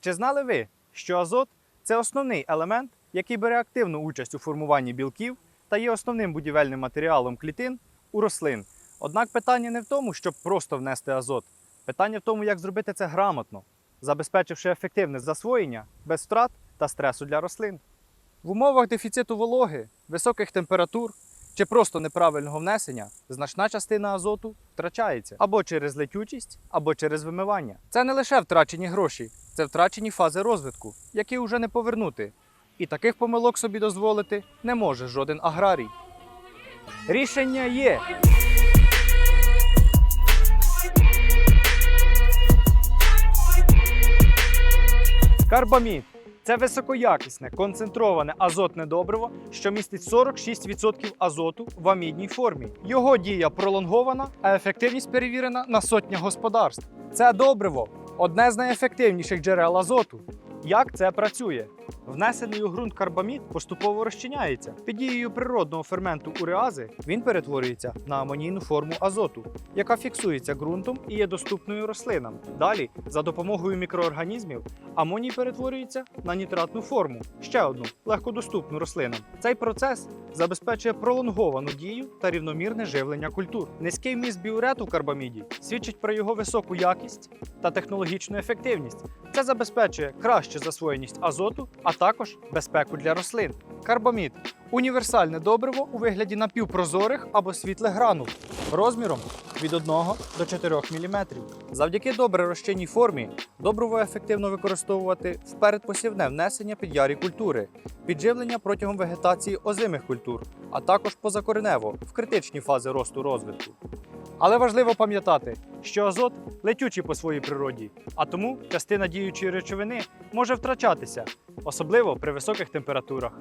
Чи знали ви, що азот це основний елемент, який бере активну участь у формуванні білків та є основним будівельним матеріалом клітин у рослин? Однак питання не в тому, щоб просто внести азот. Питання в тому, як зробити це грамотно, забезпечивши ефективне засвоєння без втрат та стресу для рослин. В умовах дефіциту вологи, високих температур чи просто неправильного внесення значна частина азоту втрачається або через летючість, або через вимивання. Це не лише втрачені гроші, це втрачені фази розвитку, які вже не повернути. І таких помилок собі дозволити не може жоден аграрій. Рішення є. Карбамід це високоякісне концентроване азотне добриво, що містить 46% азоту в амідній формі. Його дія пролонгована, а ефективність перевірена на сотнях господарств. Це добриво одне з найефективніших джерел азоту. Як це працює? Внесений у ґрунт карбамід поступово розчиняється. Під дією природного ферменту уреази він перетворюється на амонійну форму азоту, яка фіксується ґрунтом і є доступною рослинам. Далі, за допомогою мікроорганізмів, амоній перетворюється на нітратну форму, ще одну легкодоступну рослинам. Цей процес забезпечує пролонговану дію та рівномірне живлення культур. Низький вміст біурету в карбаміді свідчить про його високу якість та технологічну ефективність. Це забезпечує кращу засвоєність азоту, а також безпеку для рослин. Карбамід універсальне добриво у вигляді напівпрозорих або світлих гранул розміром від 1 до 4 мм. Завдяки добре розчинній формі добриво ефективно використовувати в передпосівне внесення під ярі культури, підживлення протягом вегетації озимих культур, а також позакоренево в критичні фази росту розвитку. Але важливо пам'ятати, що азот летючий по своїй природі, а тому частина діючої речовини може втрачатися, особливо при високих температурах.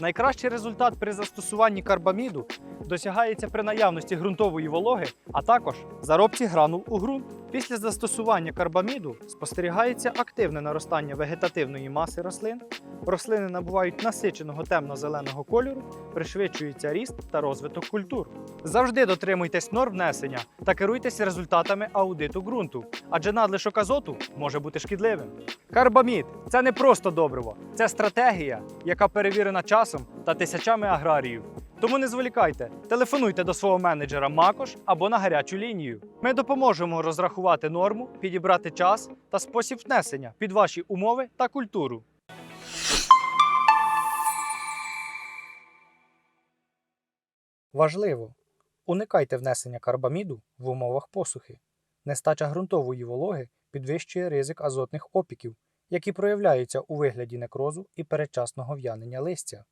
Найкращий результат при застосуванні карбаміду досягається при наявності ґрунтової вологи, а також заробці гранул у ґрунт. Після застосування карбаміду спостерігається активне наростання вегетативної маси рослин. Рослини набувають насиченого темно-зеленого кольору, пришвидшується ріст та розвиток культур. Завжди дотримуйтесь норм внесення та керуйтесь результатами аудиту ґрунту, адже надлишок азоту може бути шкідливим. Карбамід це не просто добриво, це стратегія, яка перевірена часом та тисячами аграріїв. Тому не зволікайте, телефонуйте до свого менеджера Макош або на гарячу лінію. Ми допоможемо розрахувати норму, підібрати час та спосіб внесення під ваші умови та культуру. Важливо! Уникайте внесення карбаміду в умовах посухи. Нестача ґрунтової вологи підвищує ризик азотних опіків, які проявляються у вигляді некрозу і передчасного в'янення листя.